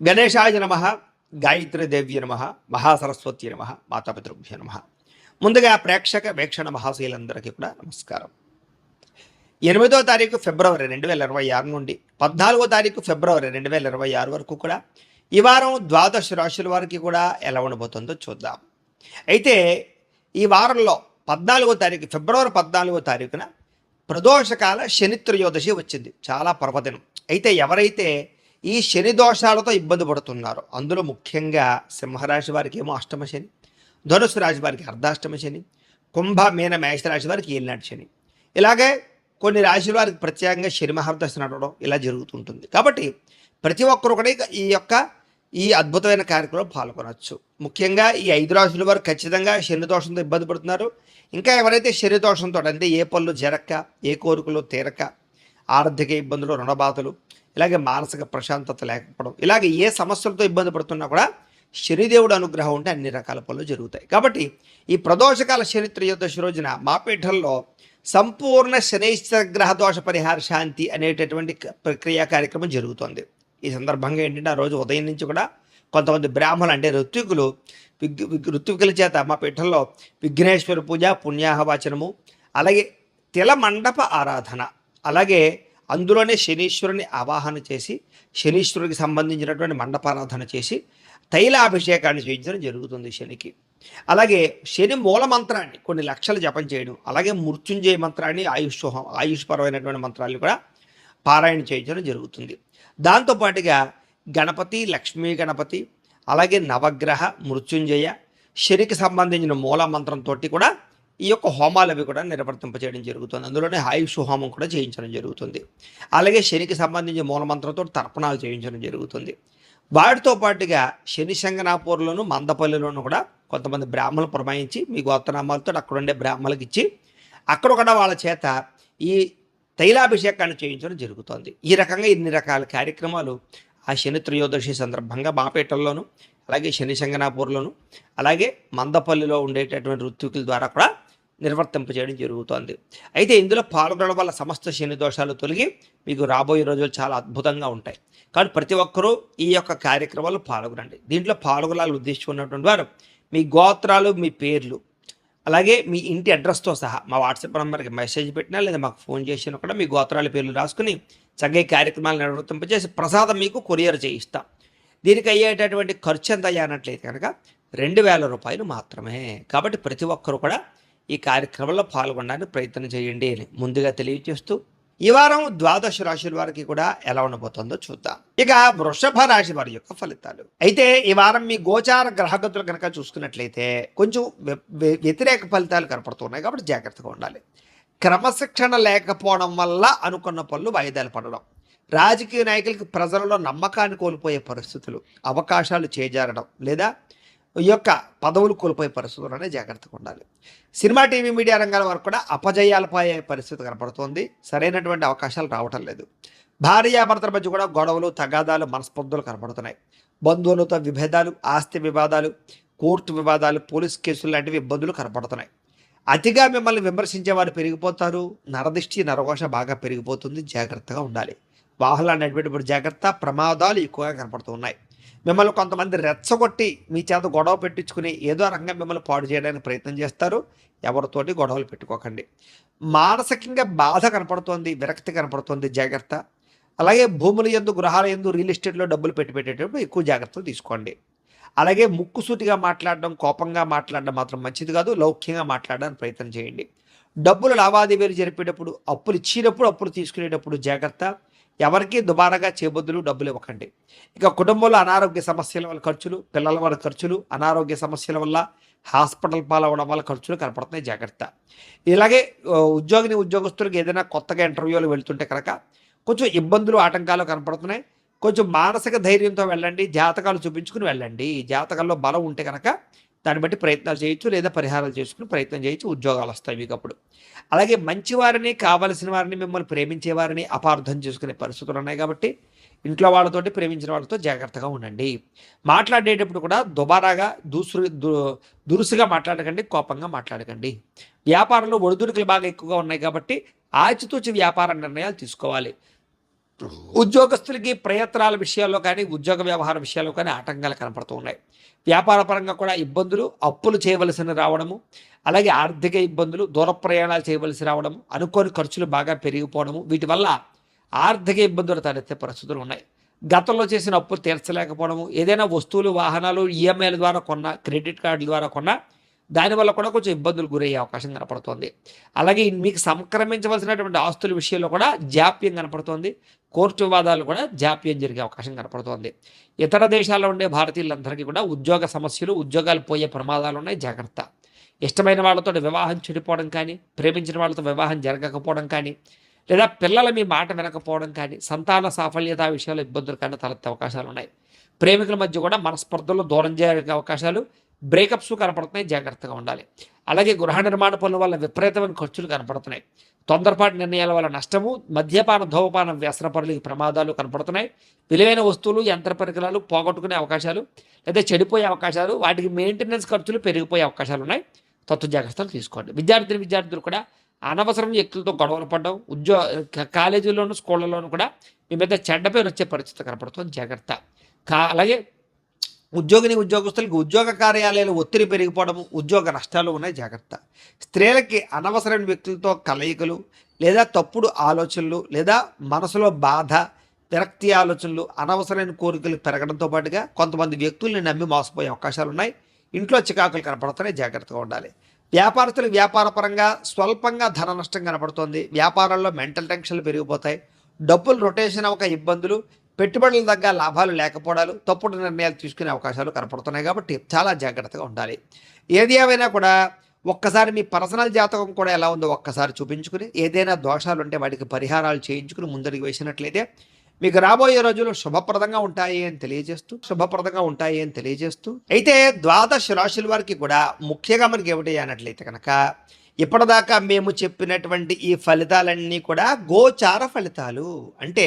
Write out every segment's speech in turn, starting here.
గణేశాయ నమ గాయత్రీదేవ్య నమ మహాసరస్వతి నమ మాతాపితృభ్య నమ. ముందుగా ప్రేక్షక వీక్షణ మహాశీలందరికీ కూడా నమస్కారం. ఎనిమిదో తారీఖు ఫిబ్రవరి రెండు వేల ఇరవై ఆరు నుండి పద్నాలుగో తారీఖు ఫిబ్రవరి రెండు వేల ఇరవై ఆరు వరకు కూడా ఈ వారం ద్వాదశ రాశుల వారికి కూడా ఎలా ఉండబోతుందో చూద్దాం. అయితే ఈ వారంలో పద్నాలుగో తారీఖు ఫిబ్రవరి పద్నాలుగో తారీఖున ప్రదోషకాల శనిత్రయోదశి వచ్చింది చాలా పర్వదినం. అయితే ఎవరైతే ఈ శని దోషాలతో ఇబ్బంది పడుతున్నారు. అందులో ముఖ్యంగా సింహరాశి వారికి ఏమో అష్టమ శని ధనుసు రాశి వారికి అర్ధాష్టమ శని కుంభ మీన మేషరాశి వారికి ఏలినాటి శని. ఇలాగే కొన్ని రాశుల వారికి ప్రత్యేకంగా శని మహర్దశ నడవడం ఇలా జరుగుతుంటుంది. కాబట్టి ప్రతి ఒక్కరు కూడా ఈ యొక్క ఈ అద్భుతమైన కార్యక్రమంలో పాల్గొనవచ్చు ముఖ్యంగా ఈ ఐదు రాశుల వారు ఖచ్చితంగా శని దోషంతో ఇబ్బంది పడుతున్నారు. ఇంకా ఎవరైతే శని దోషంతో అంటే ఏ పనులు జరక్క ఏ కోరికలు తీరక ఆర్థిక ఇబ్బందులు రుణబాధలు ఇలాగే మానసిక ప్రశాంతత లేకపోవడం ఇలాగే ఏ సమస్యలతో ఇబ్బంది పడుతున్నా కూడా శనిదేవుడు అనుగ్రహం ఉంటే అన్ని రకాల పనులు జరుగుతాయి. కాబట్టి ఈ ప్రదోషకాల శని త్రయోదశి రోజున మా పీఠంలో సంపూర్ణ శనైశ్వర గ్రహ దోష పరిహార శాంతి అనేటటువంటి ప్రక్రియ కార్యక్రమం జరుగుతోంది. ఈ సందర్భంగా ఏంటంటే ఆ రోజు ఉదయం నుంచి కూడా కొంతమంది బ్రాహ్మణులు అంటే ఋత్వికులు విగ్ ఋత్వికుల చేత మా పీఠంలో విఘ్నేశ్వర పూజ పుణ్యాహవాచనము అలాగే తిల మండప ఆరాధన అలాగే అందులోనే శనీశ్వరుని ఆవాహన చేసి శనీశ్వరుడికి సంబంధించినటువంటి మండపారాధన చేసి తైలాభిషేకాన్ని చేయించడం జరుగుతుంది శనికి. అలాగే శని మూల మంత్రాన్ని కొన్ని లక్షలు జపం చేయడం అలాగే మృత్యుంజయ మంత్రాన్ని ఆయుష్ ఆయుష్పరమైనటువంటి ఆయుష్ పరమైనటువంటి మంత్రాలు కూడా పారాయణ చేయించడం జరుగుతుంది. దాంతోపాటుగా గణపతి లక్ష్మీ గణపతి అలాగే నవగ్రహ మృత్యుంజయ శనికి సంబంధించిన మూల మంత్రంతో కూడా ఈ యొక్క హోమాలు అవి కూడా నిర్వర్తింప చేయడం జరుగుతుంది. అందులోనే ఆయుష్ హోమం కూడా చేయించడం జరుగుతుంది. అలాగే శనికి సంబంధించిన మూలమంత్రంతో తర్పణాలు చేయించడం జరుగుతుంది. వాటితో పాటుగా శని శంగనాపూర్లోను మందపల్లిలోను కూడా కొంతమంది బ్రాహ్మణులు పురమాయించి మీ గోత్రనామాలతో అక్కడ ఉండే బ్రాహ్మణులకు ఇచ్చి అక్కడ కూడా వాళ్ళ చేత ఈ తైలాభిషేకాన్ని చేయించడం జరుగుతుంది. ఈ రకంగా ఇన్ని రకాల కార్యక్రమాలు ఆ శని త్రయోదశి సందర్భంగా బాపేటల్లోను అలాగే శని శంగనాపూర్లోను అలాగే మందపల్లిలో ఉండేటటువంటి ఋత్వికుల ద్వారా కూడా నిర్వర్తింప చేయడం జరుగుతోంది. అయితే ఇందులో పాల్గొనడం వల్ల సమస్త శని దోషాలు తొలగి మీకు రాబోయే రోజులు చాలా అద్భుతంగా ఉంటాయి. కానీ ప్రతి ఒక్కరూ ఈ యొక్క కార్యక్రమాలు పాల్గొనండి. దీంట్లో పాల్గొనాలని ఉద్దేశించుకున్నటువంటి వారు మీ గోత్రాలు మీ పేర్లు అలాగే మీ ఇంటి అడ్రస్తో సహా మా వాట్సాప్ నెంబర్కి మెసేజ్ పెట్టినా లేదా మాకు ఫోన్ చేసినా కూడా మీ గోత్రాల పేర్లు రాసుకుని చక్కగా కార్యక్రమాలు నిర్వర్తింపజేసి ప్రసాదం మీకు కొరియర్ చేయిస్తాం. దీనికి అయ్యేటటువంటి ఖర్చు ఎంత అయ్యానట్లయితే కనుక రెండు వేల రూపాయలు మాత్రమే. కాబట్టి ప్రతి ఒక్కరు కూడా ఈ కార్యక్రమంలో పాల్గొనడానికి ప్రయత్నం చేయండి అని ముందుగా తెలియజేస్తూ ఈ వారం ద్వాదశ రాశుల వారికి కూడా ఎలా ఉండబోతుందో చూద్దాం. ఇక వృషభ రాశి వారి యొక్క ఫలితాలు. అయితే ఈ వారం మీ గోచార గ్రహగతులు కనుక చూసుకున్నట్లయితే కొంచెం వ్యతిరేక ఫలితాలు కనపడుతున్నాయి కాబట్టి జాగ్రత్తగా ఉండాలి. క్రమశిక్షణ లేకపోవడం వల్ల అనుకున్న పనులు వాయిదాలు పడడం రాజకీయ నాయకులకి ప్రజలలో నమ్మకాన్ని కోల్పోయే పరిస్థితులు అవకాశాలు చేజారడం లేదా ఈ యొక్క పదవులు కోల్పోయే పరిస్థితుల్లోనే జాగ్రత్తగా ఉండాలి. సినిమా టీవీ మీడియా రంగాల వరకు కూడా అపజయాలు పోయే పరిస్థితి కనపడుతోంది. సరైనటువంటి అవకాశాలు రావటం లేదు. భార్యాభర్తల మధ్య కూడా గొడవలు తగాదాలు మనస్పర్ధలు కనపడుతున్నాయి. బంధువులతో విభేదాలు ఆస్తి వివాదాలు కోర్టు వివాదాలు పోలీస్ కేసులు లాంటివి ఇబ్బందులు కనపడుతున్నాయి. అతిగా మిమ్మల్ని విమర్శించే వారు పెరిగిపోతారు. నరదిష్టి నరఘోష బాగా పెరిగిపోతుంది. జాగ్రత్తగా ఉండాలి. వాహనాలు నడిపేటప్పుడు జాగ్రత్త ప్రమాదాలు ఎక్కువగా కనపడుతున్నాయి మిమ్మల్ని కొంతమంది రెచ్చగొట్టి మీ చేత గొడవ పెట్టించుకుని ఏదో రంగం మిమ్మల్ని పాడు చేయడానికి ప్రయత్నం చేస్తారు. ఎవరితోటి గొడవలు పెట్టుకోకండి. మానసికంగా బాధ కనపడుతోంది విరక్తి కనపడుతోంది జాగ్రత్త. అలాగే భూముల ఎందు గృహాల ఎందు రియల్ ఎస్టేట్లో డబ్బులు పెట్టి పెట్టేటప్పుడు ఎక్కువ జాగ్రత్తలు తీసుకోండి. అలాగే ముక్కుసూటిగా మాట్లాడడం కోపంగా మాట్లాడడం మాత్రం మంచిది కాదు. లౌక్యంగా మాట్లాడడానికి ప్రయత్నం చేయండి. డబ్బులు లావాదేవీలు జరిపేటప్పుడు అప్పులు ఇచ్చినప్పుడు అప్పులు తీసుకునేటప్పుడు జాగ్రత్త. ఎవరికి దుబారాగా చేబొద్దులు డబ్బులు ఇవ్వకండి. ఇక కుటుంబంలో అనారోగ్య సమస్యల వల్ల ఖర్చులు పిల్లల వల్ల ఖర్చులు అనారోగ్య సమస్యల వల్ల హాస్పిటల్ పాలవడం వల్ల ఖర్చులు కనపడుతున్నాయి. జాగ్రత్త. ఇలాగే ఉద్యోగిని ఉద్యోగస్తులకు ఏదైనా కొత్తగా ఇంటర్వ్యూలు వెళ్తుంటే కనుక కొంచెం ఇబ్బందులు ఆటంకాలు కనపడుతున్నాయి. కొంచెం మానసిక ధైర్యంతో వెళ్ళండి. జాతకాలు చూపించుకుని వెళ్ళండి. జాతకాల్లో బలం ఉంటే కనుక దాన్ని బట్టి ప్రయత్నాలు చేయొచ్చు లేదా పరిహారాలు చేసుకుని ప్రయత్నం చేయొచ్చు ఉద్యోగాలు వస్తాయి మీకు అప్పుడు. అలాగే మంచివారిని కావలసిన వారిని మిమ్మల్ని ప్రేమించేవారిని అపార్థం చేసుకునే పరిస్థితులు ఉన్నాయి కాబట్టి ఇంట్లో వాళ్ళతోటి ప్రేమించిన వాళ్ళతో జాగ్రత్తగా ఉండండి. మాట్లాడేటప్పుడు కూడా దుబారాగా దూసు దు- దురుసుగా మాట్లాడకండి కోపంగా మాట్లాడకండి. వ్యాపారంలో ఒడిదుడుకులు బాగా ఎక్కువగా ఉన్నాయి కాబట్టి ఆచితూచి వ్యాపార నిర్ణయాలు తీసుకోవాలి. ఉద్యోగస్తులకి ప్రయత్నాల విషయాల్లో కానీ ఉద్యోగ వ్యవహార విషయాల్లో కానీ ఆటంకాలు కనపడుతూ ఉన్నాయి. వ్యాపార పరంగా కూడా ఇబ్బందులు అప్పులు చేయవలసిన రావడము అలాగే ఆర్థిక ఇబ్బందులు దూర ప్రయాణాలు చేయవలసి రావడము అనుకోని ఖర్చులు బాగా పెరిగిపోవడము వీటి వల్ల ఆర్థిక ఇబ్బందులు తలెత్తే పరిస్థితులు ఉన్నాయి. గతంలో చేసిన అప్పులు తీర్చలేకపోవడము ఏదైనా వస్తువులు వాహనాలు ఈఎంఐల ద్వారా కొన్నా క్రెడిట్ కార్డుల ద్వారా కొన్నా దానివల్ల కూడా కొంచెం ఇబ్బందులు గురయ్యే అవకాశం కనపడుతోంది. అలాగే మీకు సంక్రమించవలసినటువంటి ఆస్తుల విషయంలో కూడా జాప్యం కనపడుతోంది. కోర్టు వివాదాలు కూడా జాప్యం జరిగే అవకాశం కనపడుతోంది. ఇతర దేశాల్లో ఉండే భారతీయులందరికీ కూడా ఉద్యోగ సమస్యలు ఉద్యోగాలు పోయే ప్రమాదాలు ఉన్నాయి. జాగ్రత్త. ఇష్టమైన వాళ్ళతో వివాహం చెడిపోవడం కానీ ప్రేమించిన వాళ్ళతో వివాహం జరగకపోవడం కానీ లేదా పిల్లల మీ మాట వినకపోవడం కానీ సంతాన సాఫల్యత విషయంలో ఇబ్బందులు కానీ తలెత్తే అవకాశాలు ఉన్నాయి. ప్రేమికుల మధ్య కూడా మనస్పర్ధలు దూరం జరిగే అవకాశాలు బ్రేకప్స్ కనపడుతున్నాయి జాగ్రత్తగా ఉండాలి. అలాగే గృహ నిర్మాణ పనుల వల్ల విపరీతమైన ఖర్చులు కనపడుతున్నాయి. తొందరపాటు నిర్ణయాల వల్ల నష్టము మద్యపాన ధూమపాన వ్యసన పనులకి ప్రమాదాలు కనపడుతున్నాయి. విలువైన వస్తువులు యంత్ర పరికరాలు పోగొట్టుకునే అవకాశాలు లేదా చెడిపోయే అవకాశాలు వాటికి మెయింటెనెన్స్ ఖర్చులు పెరిగిపోయే అవకాశాలు ఉన్నాయి. తత్వ జాగ్రత్తలు తీసుకోండి. విద్యార్థిని విద్యార్థులు కూడా అనవసరం వ్యక్తులతో గొడవలు పడడం ఉద్యోగ కాలేజీల్లోనూ స్కూళ్ళలోనూ కూడా మీ మీద చెడ్డ పేరు వచ్చే పరిస్థితి కనపడుతుంది. జాగ్రత్త. కా అలాగే ఉద్యోగిని ఉద్యోగస్తులకి ఉద్యోగ కార్యాలయాలు ఒత్తిడి పెరిగిపోవడం ఉద్యోగ నష్టాలు ఉన్నాయి జాగ్రత్త. స్త్రీలకి అనవసరమైన వ్యక్తులతో కలయికలు లేదా తప్పుడు ఆలోచనలు లేదా మనసులో బాధ విరక్తి ఆలోచనలు అనవసరమైన కోరికలు పెరగడంతో పాటుగా కొంతమంది వ్యక్తుల్ని నమ్మి మోసపోయే అవకాశాలు ఉన్నాయి. ఇంట్లో చికాకులు కనపడుతున్నాయి జాగ్రత్తగా ఉండాలి. వ్యాపారస్తులు వ్యాపారపరంగా స్వల్పంగా ధన నష్టం కనపడుతోంది. వ్యాపారాల్లో మెంటల్ టెన్షన్లు పెరిగిపోతాయి. డబ్బులు రొటేషన్ అవ్వక ఇబ్బందులు పెట్టుబడుల తగ్గ లాభాలు లేకపోవడాలు తప్పుడు నిర్ణయాలు తీసుకునే అవకాశాలు కనపడుతున్నాయి కాబట్టి చాలా జాగ్రత్తగా ఉండాలి. ఏది ఏమైనా కూడా ఒక్కసారి మీ పర్సనల్ జాతకం కూడా ఎలా ఉందో ఒక్కసారి చూపించుకుని ఏదైనా దోషాలు ఉంటే వాటికి పరిహారాలు చేయించుకుని ముందరికి వేసినట్లయితే మీకు రాబోయే రోజులు శుభప్రదంగా ఉంటాయి అని తెలియజేస్తూ శుభప్రదంగా ఉంటాయి అని తెలియజేస్తూ అయితే ద్వాదశ రాశుల వారికి కూడా ముఖ్యంగా మనకి ఏమిటి అన్నట్లయితే కనుక ఇప్పటిదాకా మేము చెప్పినటువంటి ఈ ఫలితాలన్నీ కూడా గోచార ఫలితాలు. అంటే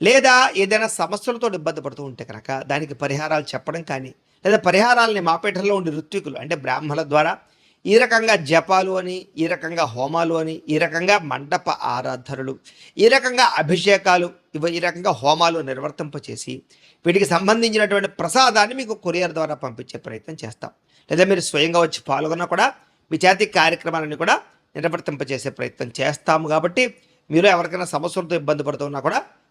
లేదా ఏదైనా సమస్యలతో ఇబ్బంది పడుతూ ఉంటే కనుక దానికి పరిహారాలు చెప్పడం కానీ లేదా పరిహారాలని మాపేటలో ఉండే ఋత్వికులు అంటే బ్రాహ్మణుల ద్వారా ఈ రకంగా జపాలు అని ఈ రకంగా హోమాలు అని ఈ రకంగా మండప ఆరాధనలు ఈ రకంగా అభిషేకాలు ఇవి ఈ రకంగా హోమాలు నిర్వర్తింపచేసి వీటికి సంబంధించినటువంటి ప్రసాదాన్ని మీకు కొరియర్ ద్వారా పంపించే ప్రయత్నం చేస్తాం. లేదా మీరు స్వయంగా వచ్చి పాల్గొన్నా కూడా మీ చేతి కార్యక్రమాలను కూడా నిర్వర్తింపచేసే ప్రయత్నం చేస్తాము. కాబట్టి మీరు ఎవరికైనా సమస్యలతో ఇబ్బంది పడుతున్నా కూడా